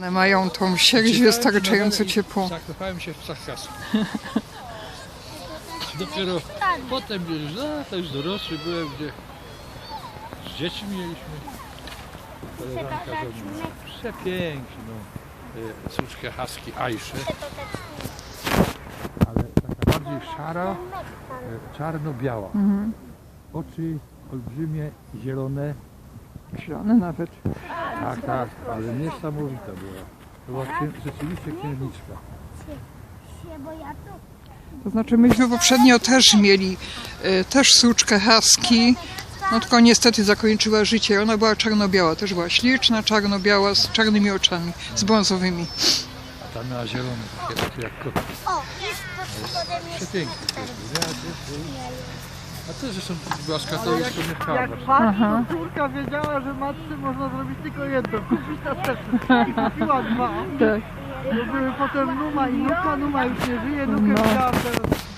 One mają tą sierść wystarczająco ciepłą. Zakochałem się w psach kasy. Dopiero potem już, no to już dorosły byłem, gdzie z dziećmi mieliśmy. Koleżanka ze mną. Przepięknie, no. Suczkę husky Ajsze. Ale taka bardziej szara, y, czarno-biała. Mhm. Oczy olbrzymie, zielone. Zielone nawet. Tak, tak, ale niesamowita była. To była księ- rzeczywiście księżniczka. To znaczy myśmy poprzednio też mieli e, też suczkę husky, no tylko niestety zakończyła życie. Ona była czarno-biała, też była śliczna, czarno-biała, z czarnymi oczami, z brązowymi. A ta miała zielone, takie, takie jak kot. O, jest pod spodem jest Przepięknie. A to zresztą była z katolicką mieszkała. Jak patrz, to córka wiedziała, że matce można zrobić tylko jedno, kupić następne. I kupiła dwa. Tak. To były potem Numa i Nuka, Numa już nie żyje, Nukę No. widziałam teraz